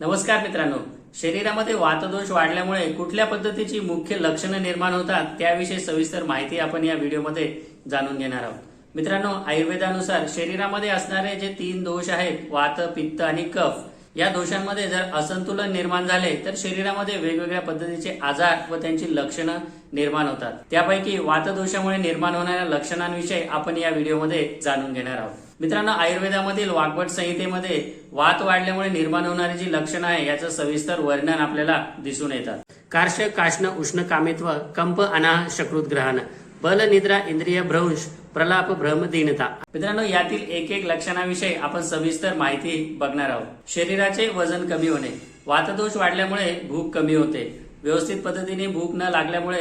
नमस्कार मित्रांनो. शरीरामध्ये वातदोष वाढल्यामुळे कुठल्या पद्धतीची मुख्य लक्षणं निर्माण होतात त्याविषयी सविस्तर माहिती आपण या व्हिडिओमध्ये जाणून घेणार आहोत. मित्रांनो आयुर्वेदानुसार शरीरामध्ये असणारे जे तीन दोष आहेत वात पित्त आणि कफ या दोषांमध्ये जर असंतुलन निर्माण झाले तर शरीरामध्ये वेगवेगळ्या पद्धतीचे आजार व त्यांची लक्षणं निर्माण होतात. त्यापैकी वातदोषामुळे निर्माण होणाऱ्या लक्षणांविषयी आपण या व्हिडिओमध्ये जाणून घेणार आहोत. मित्रांनो आयुर्वेदामधील वाग्भट संहितेमध्ये वात वाढल्यामुळे निर्माण होणारी जी लक्षणं आहे याचं सविस्तर वर्णन आपल्याला दिसून येतात. कार्श काष्ण उष्ण कामित्व कंप अनाह शकृत ग्रहण बल निद्रा इंद्रिय भ्रंश प्रलाप भ्रम दीनता. मित्रांनो यातील एक एक लक्षणाविषयी आपण सविस्तर माहिती बघणार आहोत. शरीराचे वजन कमी होणे वातदोष वाढल्यामुळे भूक कमी होते व्यवस्थित पद्धतीने भूक न लागल्यामुळे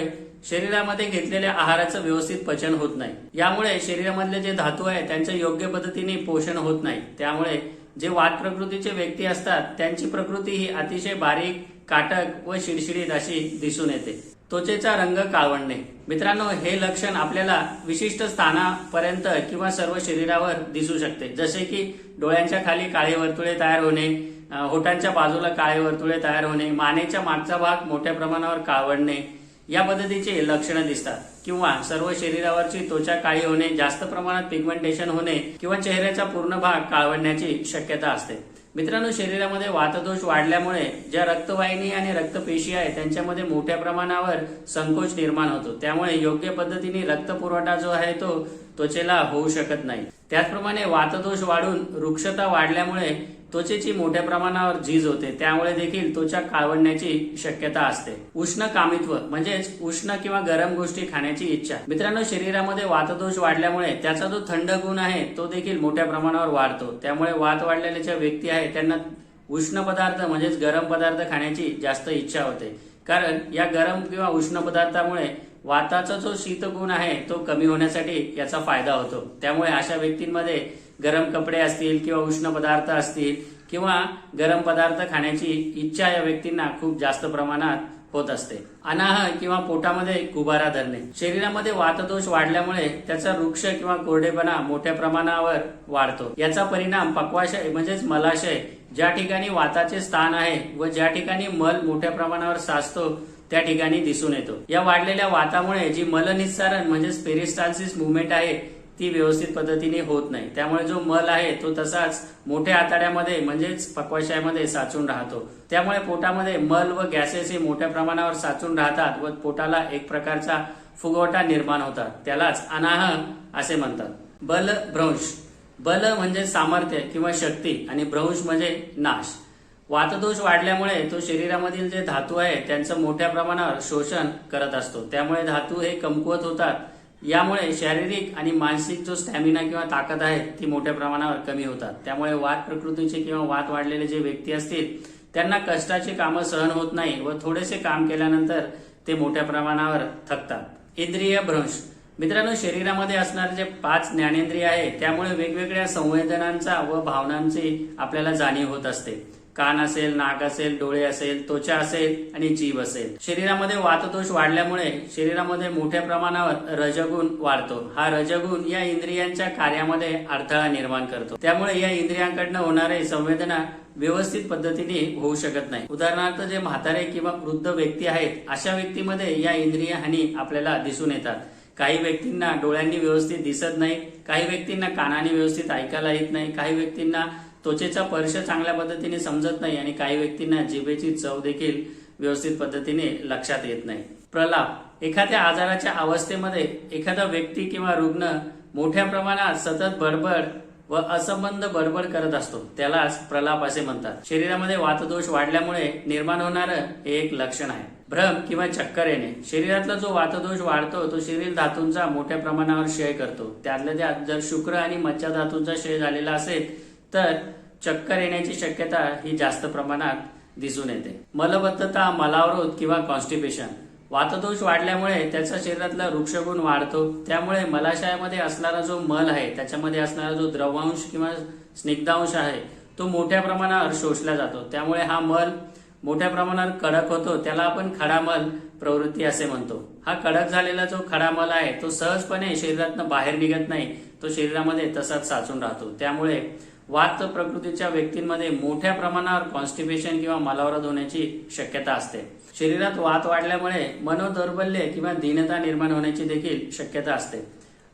शरीरामध्ये घेतलेल्या आहाराचं व्यवस्थित पचन होत नाही. यामुळे शरीरामधले जे धातू आहे त्यांचं योग्य पद्धतीने पोषण होत नाही. त्यामुळे जे वात प्रकृतीचे व्यक्ती असतात त्यांची प्रकृती ही अतिशय बारीक काटक व शिडशिडीत अशी दिसून येते. त्वचेचा रंग काळवंडणे. मित्रांनो हे लक्षण आपल्याला विशिष्ट स्थानापर्यंत किंवा सर्व शरीरावर दिसू शकते. जसे की डोळ्यांच्या खाली काळे वर्तुळे तयार होणे होटांच्या होठांच्या बाजूला काळे वर्तुळे तयार होणे मानेच्या मागचा भाग मोठ्या प्रमाणावर काळवडणे या पद्धतीचे लक्षणं दिसतात. किंवा सर्व शरीरावरची त्वचा काळी होणे जास्त प्रमाणात पिगमेंटेशन होणे किंवा चेहऱ्याचा पूर्ण भाग काळवडण्याची शक्यता असते. मित्रांनो शरीरामध्ये वातदोष वाढल्यामुळे ज्या रक्तवाहिनी आणि रक्तपेशी आहे त्यांच्यामध्ये मोठ्या प्रमाणावर संकोच निर्माण होतो. त्यामुळे योग्य पद्धतीने रक्तपुरवठा जो आहे तो त्वचेला होऊ शकत नाही. त्याचप्रमाणे वातदोष वाढून वृक्षता वाढल्यामुळे त्वचेची मोठ्या प्रमाणावर झीज होते त्यामुळे देखील त्वचा काळवडण्याची शक्यता असते. उष्ण कामित्व म्हणजेच उष्ण किंवा गरम गोष्टी खाण्याची इच्छा. मित्रांनो शरीरामध्ये वातदोष वाढल्यामुळे त्याचा जो थंड गुण आहे तो देखील मोठ्या प्रमाणावर वाढतो. त्यामुळे वात वाढलेल्या ज्या व्यक्ती आहे त्यांना उष्ण पदार्थ म्हणजेच गरम पदार्थ खाण्याची जास्त इच्छा होते. कारण या गरम किंवा उष्ण पदार्थामुळे वाताचा जो शीतगुण आहे तो कमी होण्यासाठी याचा फायदा होतो. त्यामुळे अशा व्यक्तींमध्ये गरम कपडे असतील किंवा उष्ण पदार्थ असतील किंवा गरम पदार्थ खाण्याची इच्छा या व्यक्तींना खूप जास्त प्रमाणात होत असते. अनाह किंवा पोटामध्ये गुबारा धरणे. शरीरामध्ये वातदोष वाढल्यामुळे त्याचा वृक्ष किंवा कोरडेपणा मोठ्या प्रमाणावर वाढतो. याचा परिणाम पक्वाशय म्हणजेच मलाशय ज्या ठिकाणी वाताचे स्थान आहे व ज्या ठिकाणी मल मोठ्या प्रमाणावर साचतो त्या ठिकाणी दिसून येतो. या वाढलेल्या वातामुळे जी मलनिस्सारण म्हणजेच पेरिस्टाल्सिस मुवमेंट आहे ती व्यवस्थित पद्धतीने होत नाही. त्यामुळे जो मल आहे तो तसाच मोठ्या आतड्यामध्ये म्हणजेच पक्वाशयामध्ये साचून राहतो. त्यामुळे पोटामध्ये मल व गॅसेस हे मोठ्या प्रमाणावर साचून राहतात व पोटाला एक प्रकारचा फुगवटा निर्माण होतात. त्यालाच अनाह असे म्हणतात. बल भ्रंश. बल म्हणजे सामर्थ्य किंवा शक्ती आणि भ्रंश म्हणजे नाश. वातदोष वाढल्यामुळे तो शरीरामधील जे धातू आहे त्यांचं मोठ्या प्रमाणावर शोषण करत असतो. त्यामुळे धातू हे कमकुवत होतात यामुळे शारीरिक आणि मानसिक जो स्टॅमिना किंवा ताकद आहे ती मोठ्या प्रमाणावर कमी होतात. त्यामुळे वात प्रकृतीचे किंवा वात वाढलेले जे व्यक्ती असतील त्यांना कष्टाची कामं सहन होत नाही व थोडेसे काम केल्यानंतर ते मोठ्या प्रमाणावर थकतात. इंद्रिय भ्रंश. मित्रांनो शरीरामध्ये असणारे जे पाच ज्ञानेंद्रिय आहे त्यामुळे वेगवेगळ्या संवेदनांचा व भावनांची आपल्याला जाणीव होत असते. कान असेल नाक असेल डोळे असेल त्वचा असेल आणि जीव असेल. शरीरामध्ये वातदोष वाढल्यामुळे शरीरामध्ये मोठ्या प्रमाणावर रजगुण वाढतो. हा रजगुण या इंद्रियांच्या कार्यामध्ये अडथळा निर्माण करतो. त्यामुळे या इंद्रियांकडनं होणारे संवेदना व्यवस्थित पद्धतीने होऊ शकत नाही. उदाहरणार्थ जे म्हातारे किंवा वृद्ध व्यक्ती आहेत अशा व्यक्तीमध्ये या इंद्रिय हानी आपल्याला दिसून येतात. काही व्यक्तींना डोळ्यांनी व्यवस्थित दिसत नाही काही व्यक्तींना कानाने व्यवस्थित ऐकायला येत नाही काही व्यक्तींना त्वचेचा स्पर्श चांगल्या पद्धतीने समजत नाही आणि काही व्यक्तींना जिभेची चव देखील व्यवस्थित पद्धतीने लक्षात येत नाही. प्रलाप. एखाद्या आजाराच्या अवस्थेमध्ये एखादा व्यक्ती किंवा रुग्ण मोठ्या प्रमाणात सतत बडबड व असंबंध बडबड करत असतो. त्यालाच प्रलाप असे म्हणतात. शरीरामध्ये वातदोष वाढल्यामुळे निर्माण होणारं हे एक लक्षण आहे. भ्रम किंवा चक्कर येणे. शरीरातला जो वातदोष वाढतो तो शरीर धातूंचा मोठ्या प्रमाणावर क्षय करतो. त्यातल्या त्यात जर शुक्र आणि मज्जा धातूंचा क्षय झालेला असेल तर चक्कर येण्याची शक्यता ही जास्त प्रमाणात दिसून येते. मलबद्धता मलावरोध किंवा कॉन्स्टिपेशन वातदोष वाढल्यामुळे त्याचा शरीरातला वृक्षगुण वाढतो. त्यामुळे मलाशयामध्ये असणारा जो मल आहे त्याच्यामध्ये असणारा जो द्रवांश किंवा स्निग्धांश आहे तो मोठ्या प्रमाणावर शोषला जातो. त्यामुळे हा मल मोठ्या प्रमाणावर कडक होतो. त्याला आपण खडामल प्रवृत्ती असे म्हणतो. हा कडक झालेला जो खडामल आहे तो सहजपणे शरीरातनं बाहेर निघत नाही. तो शरीरामध्ये तसाच साचून राहतो. त्यामुळे वात प्रकृतीच्या व्यक्तींमध्ये मोठ्या प्रमाणावर कॉन्स्टिपेशन किंवा मलावरत होण्याची शक्यता असते. शरीरात वात वाढल्यामुळे मनोदौर्बल्य किंवा दीनता निर्माण होण्याची देखील शक्यता असते.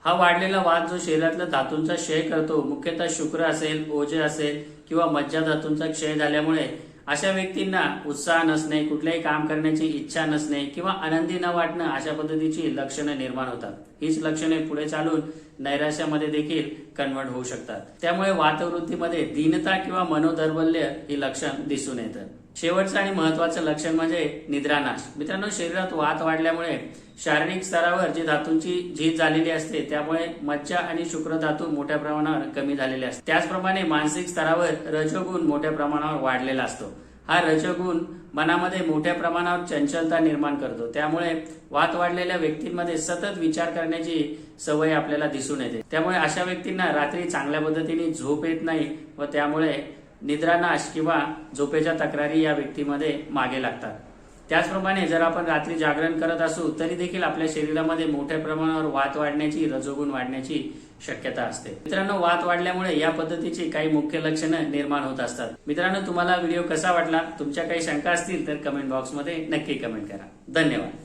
हा वाढलेला वात जो शरीरातल्या धातूंचा क्षय करतो मुख्यतः शुक्र असेल ओझे असेल किंवा मज्जा धातूंचा क्षय झाल्यामुळे अशा व्यक्तींना उत्साह नसणे कुठल्याही काम करण्याची इच्छा नसणे किंवा आनंदी न वाटणं अशा पद्धतीची लक्षणं निर्माण होतात. हीच लक्षणे पुढे चालून नैराश्यामध्ये देखील कन्वर्ट होऊ शकतात. त्यामुळे वातवृत्तीमध्ये दीनता किंवा मनोदर्बल्य ही लक्षण दिसून येतं शेवटचं आणि महत्वाचं लक्षण म्हणजे निद्रानाश. मित्रांनो शरीरात वात वाढल्यामुळे शारीरिक स्तरावर जी धातूंची झीज झालेली असते त्यामुळे मज्जा आणि शुक्र धातू मोठ्या प्रमाणावर कमी झालेले असतात त्याचप्रमाणे मानसिक स्तरावर रजोगुण मोठ्या प्रमाणावर वाढलेला असतो. हा रजगुण मनामध्ये मोठ्या प्रमाणावर चंचलता निर्माण करतो. त्यामुळे वात वाढलेल्या व्यक्तींमध्ये सतत विचार करण्याची सवय आपल्याला दिसून येते. त्यामुळे अशा व्यक्तींना रात्री चांगल्या पद्धतीने झोप येत नाही व त्यामुळे निद्रानाश किंवा झोपेच्या तक्रारी या व्यक्तीमध्ये मागे लागतात. त्याचप्रमाणे जर आपण रात्री जागरण करत असू तरी देखील आपल्या शरीरामध्ये मोठ्या प्रमाणावर वात वाढण्याची रजोगुण वाढण्याची शक्यता असते. मित्रांनो वात वाढल्यामुळे या पद्धतीची काही मुख्य लक्षणं निर्माण होत असतात. मित्रांनो तुम्हाला व्हिडिओ कसा वाटला तुमच्या काही शंका असतील तर कमेंट बॉक्समध्ये नक्की कमेंट करा. धन्यवाद.